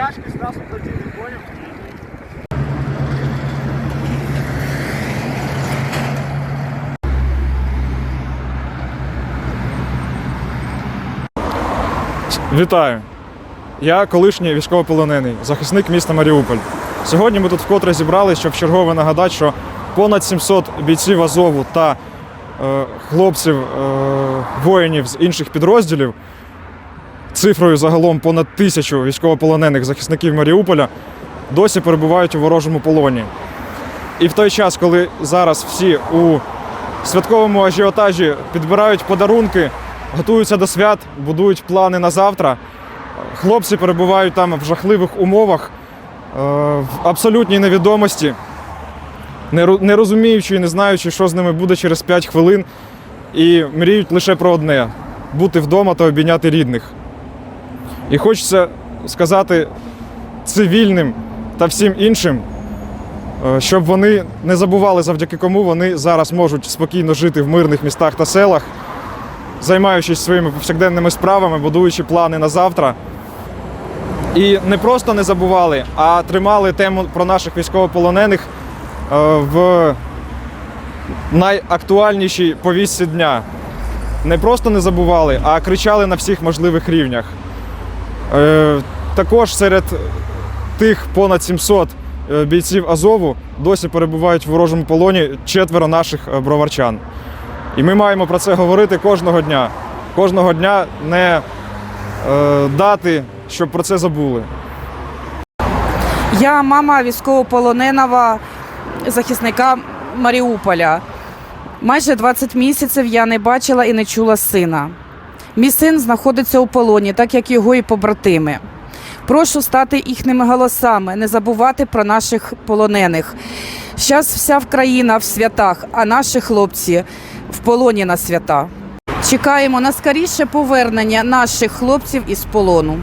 тяжкість нас хотіли, поняв? Вітаю! Я колишній військовополонений, захисник міста Маріуполь. Сьогодні ми тут вкотре зібралися, щоб чергове нагадати, що понад 700 бійців Азову та е, хлопців е, воїнів з інших підрозділів цифрою загалом понад тисячу військовополонених захисників Маріуполя, досі перебувають у ворожому полоні. І в той час, коли зараз всі у святковому ажіотажі підбирають подарунки, готуються до свят, будують плани на завтра. Хлопці перебувають там в жахливих умовах, е, в абсолютній невідомості, не не розуміючи і не знаючи, що з ними буде через 5 хвилин, і мріють лише про одне бути вдома та обійняти рідних. І хочеться сказати цивільним та всім іншим, Е, щоб вони не забували, завдяки кому вони зараз можуть спокійно жити в мирних містах та селах, займаючись своїми повсякденними справами, будуючи плани на завтра. І не просто не забували, а тримали тему про наших військовополонених е, в найактуальнішій повістці дня. Не просто не забували, а кричали на всіх можливих рівнях. Е, Також серед тих понад 700 е, бійців Азову досі перебувають в ворожому полоні четверо наших е, броварчан. І ми маємо про це говорити кожного дня. Кожного дня не дати, щоб про це забули. Я мама військовополоненого захисника Маріуполя. Майже 20 місяців я не бачила і не чула сина. Мій син знаходиться у полоні, так як його і побратими. Прошу стати їхніми голосами, не забувати про наших полонених. Зараз вся країна в святах, а наші хлопці в полоні на свята. Чекаємо на скоріше повернення наших хлопців із полону.